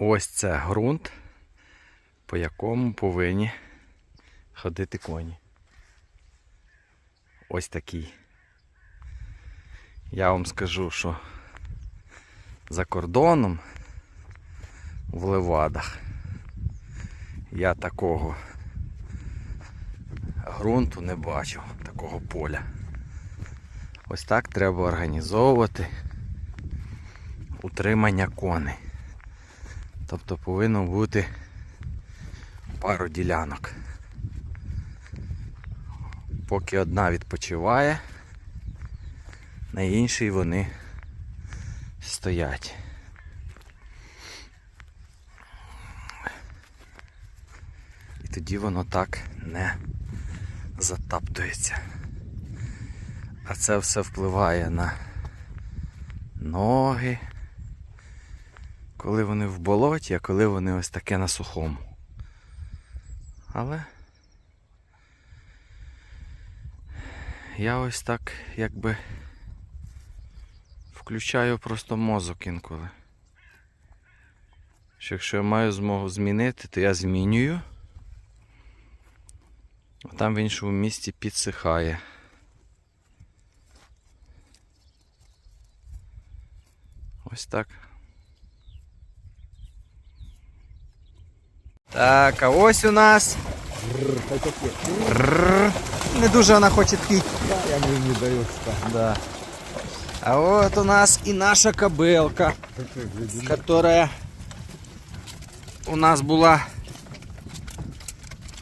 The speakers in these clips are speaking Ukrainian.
Ось це ґрунт, по якому повинні ходити коні. Ось такий. Я вам скажу, що за кордоном в Левадах я такого ґрунту не бачив, такого поля. Ось так треба організовувати утримання коней. Тобто повинно бути пару ділянок. Поки одна відпочиває, на іншій вони стоять. І тоді воно так не затаптується. А це все впливає на ноги, коли вони в болоті, а коли вони ось таке на сухому. Але я ось так якби включаю просто мозок інколи. Що якщо я маю змогу змінити, то я змінюю. А там в іншому місці підсихає. Ось так. Так, а ось у нас. Не дуже вона хоче піти. Я не даю. Да. А вот у нас и наша кобылка, которая у нас була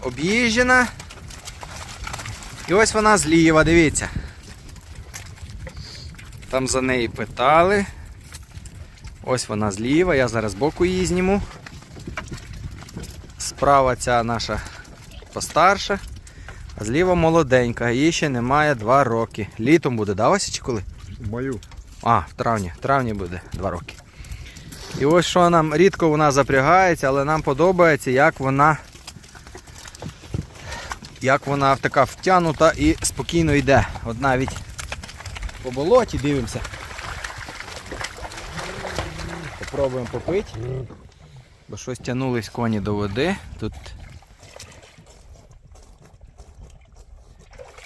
об'їжджена. І ось вона зліва, дивіться. Там за неї питали. Ось вона зліва, я зараз боку її зніму. Справа ця наша постарша, а зліва молоденька, їй ще немає 2 роки. Літом буде, да, Вася, чи коли? Мою. А, в травні. В травні буде 2 роки. І ось що нам рідко вона запрягається, але нам подобається, як вона. Як вона така втягнута і спокійно йде. От навіть по болоті дивимося. Попробуємо попити. Бо щось тягнулись коні до води. Тут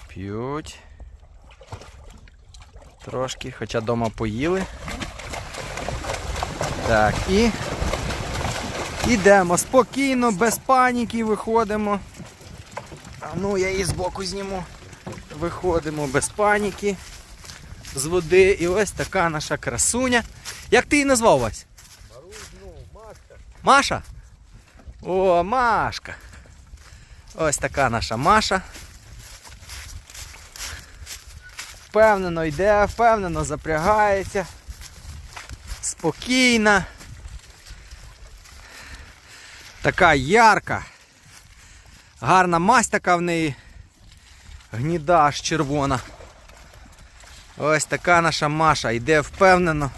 п'ють. Трошки, хоча вдома поїли. Так, і йдемо спокійно, без паніки виходимо. А ну я її збоку зніму. Виходимо без паніки з води. І ось така наша красуня. Як ти її назвав Вась? Маша? О, Машка. Ось така наша Маша. Впевнено йде, впевнено запрягається. Спокійна. Така ярка. Гарна масть така в неї. Гніда аж червона. Ось така наша Маша йде впевнено.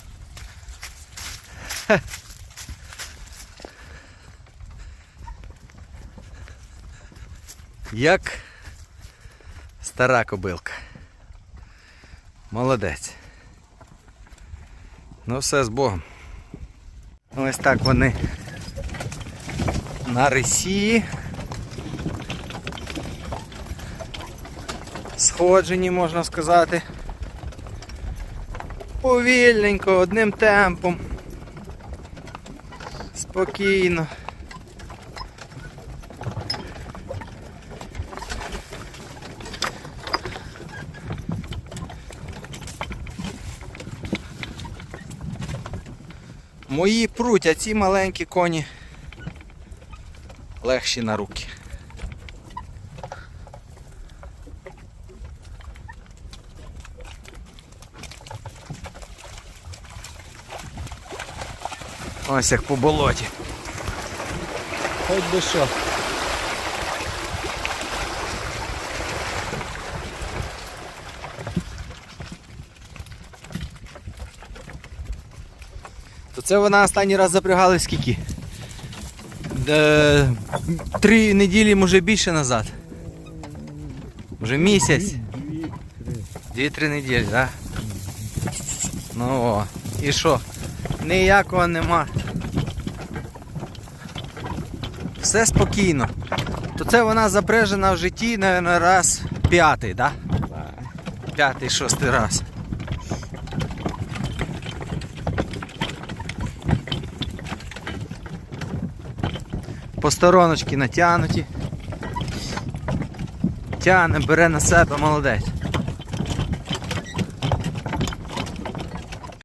Як стара кобилка. Молодець. Ну все з Богом. Ось так вони на рисі. Сходжені, можна сказати. Повільненько, одним темпом. Спокійно. Мої пруть, а ці маленькі коні легші на руки. Ось як по болоті. Хоч би що. То це вона останній раз запрягали скільки? Е, три неділі, може більше назад. Може місяць. Дві-три неділі, так? Да? Ну о. І що? Ніякого нема Все спокійно. То це вона запряжена в житті, наверное, раз п'ятий, да? П'ятий, шостий раз. Постороночки натягнуті. Тягне, бере на себе, молодець.